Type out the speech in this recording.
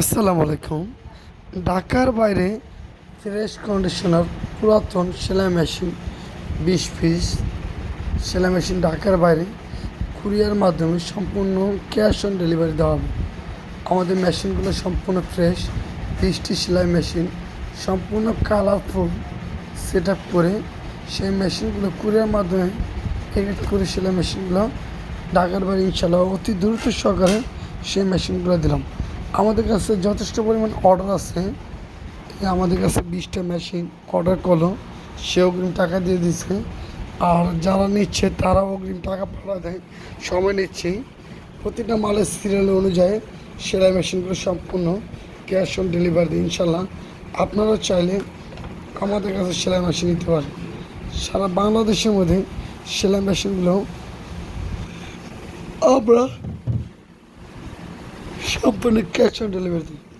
আসসালামু আলাইকুম। ঢাকার বাইরে ফ্রেশ কন্ডিশনার পুরাতন সেলাই মেশিন, বিশ পিস সেলাই মেশিন ঢাকার বাইরে কুরিয়ার মাধ্যমে সম্পূর্ণ ক্যাশ অন ডেলিভারি দেওয়া হবে। আমাদের মেশিনগুলো সম্পূর্ণ ফ্রেশ, বিশটি সেলাই মেশিন, সম্পূর্ণ কালারফুল সেট আপ করে সেই মেশিনগুলো কুরিয়ার মাধ্যমে এডিট করে সেলাই মেশিনগুলো ঢাকার বাইরে ইনশাল্লাহ অতি দ্রুত সহকারে সেই মেশিনগুলো দিলাম। আমাদের কাছে যথেষ্ট পরিমাণ অর্ডার আছে। আমাদের কাছে বিশটা মেশিন অর্ডার করল। সে অগ্রিম টাকা দিয়ে দিচ্ছে আর যারা নিচ্ছে, তারাও অগ্রিম টাকা পাঠা দেয়। সময় নিচ্ছে। প্রতিটা মালের সিরিয়াল অনুযায়ী সেলাই মেশিনগুলো সম্পূর্ণ ক্যাশ অন ডেলিভারি ইনশাল্লাহ আপনারা চাইলে আমাদের কাছে সেলাই মেশিন নিতে পারেন। সারা বাংলাদেশের মধ্যে সেলাই মেশিনগুলো আমরা সম্পূর্ণ ক্যাশ অন ডেলিভারি দিই